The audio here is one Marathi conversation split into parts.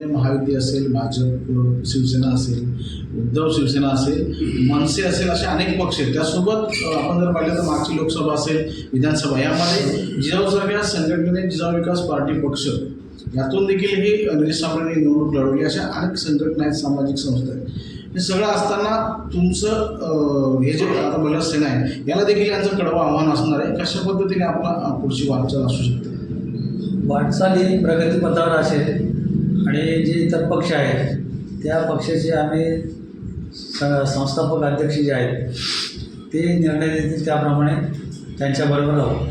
महायुती असेल भाजप शिवसेना असेल उद्धव शिवसेना असेल मनसे असेल असे अनेक पक्ष आहेत. त्यासोबत आपण जर पाहिलं तर मागची लोकसभा असेल विधानसभा यामध्ये जिजाऊसारख्या संघटनेने जिजाऊ विकास पार्टी पक्ष. यातून देखील ही निलेश साबळेंनी निवडणूक लढवली. अशा अनेक संघटना आहेत सामाजिक संस्था आहेत. हे सगळं असताना तुमचं हे जे आता मला सेना आहे याला देखील यांचं कडवं आव्हान असणार आहे. कशा पद्धतीने आपला पुढची वाटचाल असू शकते? वाटचाल ही प्रगतीपथावर असेल. आणि जे इतर पक्ष आहेत त्या पक्षाचे आम्ही स संस्थापक अध्यक्ष जे आहेत ते निर्णय देतील त्याप्रमाणे त्यांच्याबरोबर राहू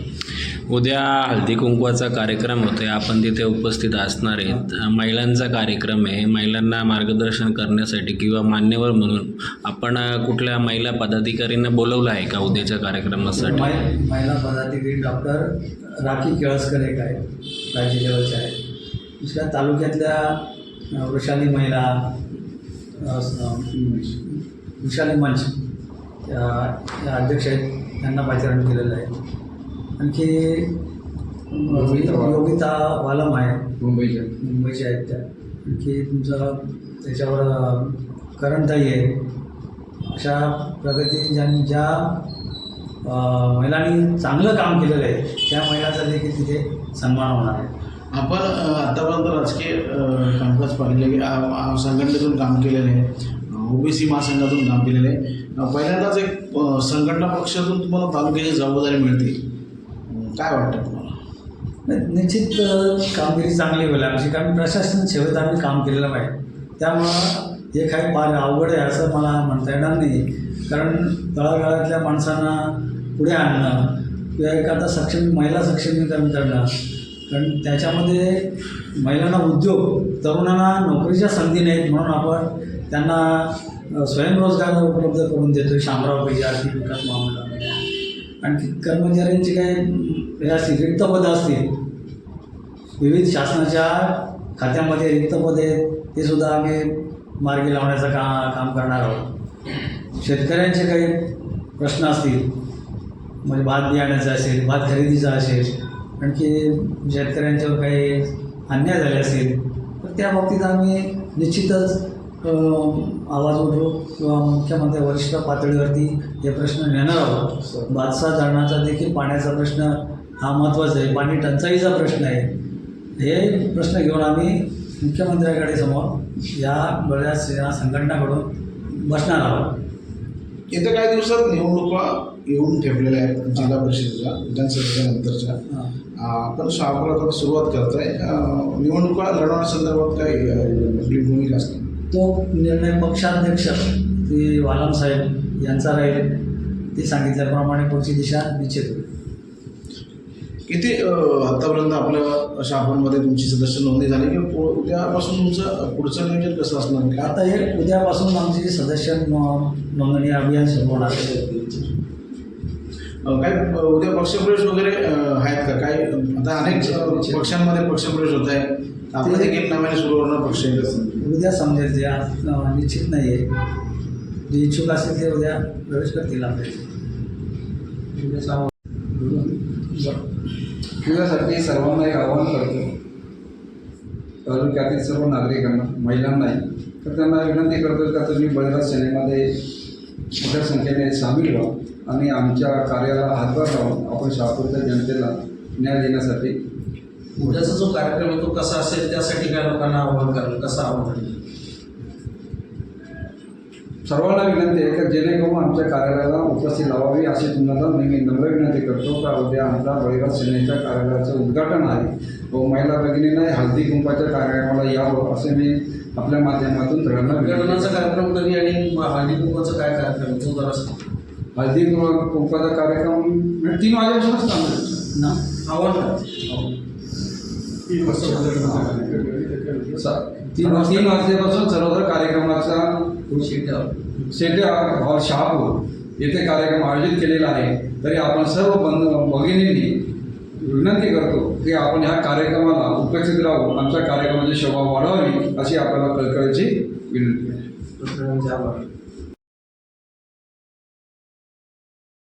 उद्या हळदी कुंकवाचा कार्यक्रम होतोय. आपण तिथे उपस्थित असणार आहेत. महिलांचा कार्यक्रम आहे. महिलांना मार्गदर्शन करण्यासाठी किंवा मान्यवर म्हणून आपण कुठल्या महिला पदाधिकाऱ्यांना बोलवलं आहे का उद्याच्या कार्यक्रमासाठी? महिला पदाधिकारी डॉक्टर राखी केळसकर एक आहे राज्य लेवलच्या आहेत. दुसऱ्या तालुक्यातल्या वृषाली महिला वृषाली मंच या अध्यक्ष आहेत त्यांना पाचारण केलेलं आहे. आणखी योगिता वालम. आहे. मुंबईच्या. मुंबईच्या आहेत त्या. आणखी तुमचं त्याच्यावर करणताई आहे. अशा प्रगती ज्या ज्या महिलांनी चांगलं काम केलेलं आहे त्या महिलांचा देखील तिथे सन्मान होणार आहे. आपण आतापर्यंत राजकीय कामकाज पाहिलेलं की संघटनेतून काम केलेलं आहे ओबीसी महासंघातून काम केलेलं आहे पहिल्यांदाच एक संघटना पक्षातून तुम्हाला तालुक्याची जबाबदारी मिळते. काय वाटतं तुम्हाला? निश्चित कामगिरी चांगली होईल. आमची कारण प्रशासन सेवेत आम्ही काम केलेलं पाहिजे. त्यामुळं हे काही फार अवघड आहे असं मला म्हणता येणार नाही. कारण तळागाळातल्या माणसांना पुढे आणणं किंवा एखादा सक्षमी महिला सक्षमीकरण करणं कारण त्याच्यामध्ये महिलांना उद्योग तरुणांना नोकरीच्या संधी नाहीत म्हणून आपण त्यांना स्वयंरोजगार उपलब्ध करून देतो शामराव पाहिजे आर्थिक विकास महामंडळ. आणखी कर्मचाऱ्यांची काही या रिक्त पदं असतील विविध शासनाच्या खात्यामध्ये रिक्त पदे आहेत ते सुद्धा आम्ही मार्गी लावण्याचं का काम करणार आहोत. शेतकऱ्यांचे काही प्रश्न असतील म्हणजे भात बियाण्याचा असेल भात खरेदीचा असेल आणखी शेतकऱ्यांच्यावर काही अन्याय झाले असेल तर त्या बाबतीत आम्ही निश्चितच आवाज उठवू किंवा मुख्यमंत्री वरिष्ठ पातळीवरती हे प्रश्न नेणार आहोत. बादशाह धरणाचा देखील पाण्याचा प्रश्न हा महत्त्वाचा आहे. पाणी टंचाईचा प्रश्न आहे. हे प्रश्न घेऊन आम्ही मुख्यमंत्र्याकडे समोर या बऱ्याच या संघटनाकडून बसणार आहोत. येत्या काही दिवसात निवडणुका येऊन ठेवलेल्या आहेत जिल्हा परिषदेच्या विधानसभेच्या नंतरच्या. आपण शहापुरात आता सुरुवात करताय. निवडणुका लढवण्यासंदर्भात काही अ, आपली भूमिका असते? तो निर्णय पक्षाध्यक्ष श्री वालम साहेब यांचा राहील. ते सांगितल्याप्रमाणे पुढची दिशा निश्चित होईल. किती आतापर्यंत आपल्या शहापूरमध्ये तुमची सदस्य नोंदणी झाली? की उद्यापासून तुमचं पुढचं नियोजन कसं असणार? आता हे उद्यापासून आमची सदस्य नोंदणी अभियान सुरू होणार काय उद्या पक्षप्रवेश वगैरे आहेत का? काय आता अनेक पक्षांमध्ये पक्षप्रवेश होत आहे. आपलं देखील नव्याने सुरू होणार पक्ष? उद्या समजेल अं, निश्चित नाही आहे जे इच्छुक असतील ते उद्या प्रवेश करतील आपल्या त्यासाठी सर्वांना एक आवाहन करतो. तालुक्यातील सर्व नागरिकांना महिलांनाही. तर त्यांना विनंती करतो का तुम्ही बळीराज सेनेमध्ये मोठ्या संख्येने सामील व्हा. आणि आमच्या कार्याला हातभार लावून आपण शहापूरच्या जनतेला न्याय देण्यासाठी उद्याचा जो कार्यक्रम आहे तो कसा असेल त्यासाठी काय लोकांना आवाहन कराल कसं आवाहन सर्वांना विनंती आहे की जेणेकरून आमच्या कार्यालयाला उपस्थित लावावी अशी तुम्हाला मी नम्र विनंती करतो का उद्या आमच्या बळीराज सेनेच्या कार्यालयाचं उद्घाटन आहे व महिला भगिनींना हळदी कुंपाच्या कार्यक्रमाला यावं असे मी आपल्या माध्यमातून सगळ्यांना करतो. गणनाचा कार्यक्रम कधी आणि हळदी कुंकवाचा काय कार्यक्रम? तो जरा. हळदी कुंकवाचा कार्यक्रम म्हणजे तीन वाजेपासूनच चालू आहे. ना. सा- तीन तीन वाजल्यापासून सर्वत्र कार्यक्रमाचा. शेटे हॉल शहापूर येथे कार्यक्रम आयोजित केलेला आहे तरी आपण सर्व बंधू भगिनींनी विनंती करतो की आपण ह्या कार्यक्रमाला उपस्थित राहून आमच्या कार्यक्रमाची शोभा वाढवावी अशी आपल्याला कळकळीची विनंती आहे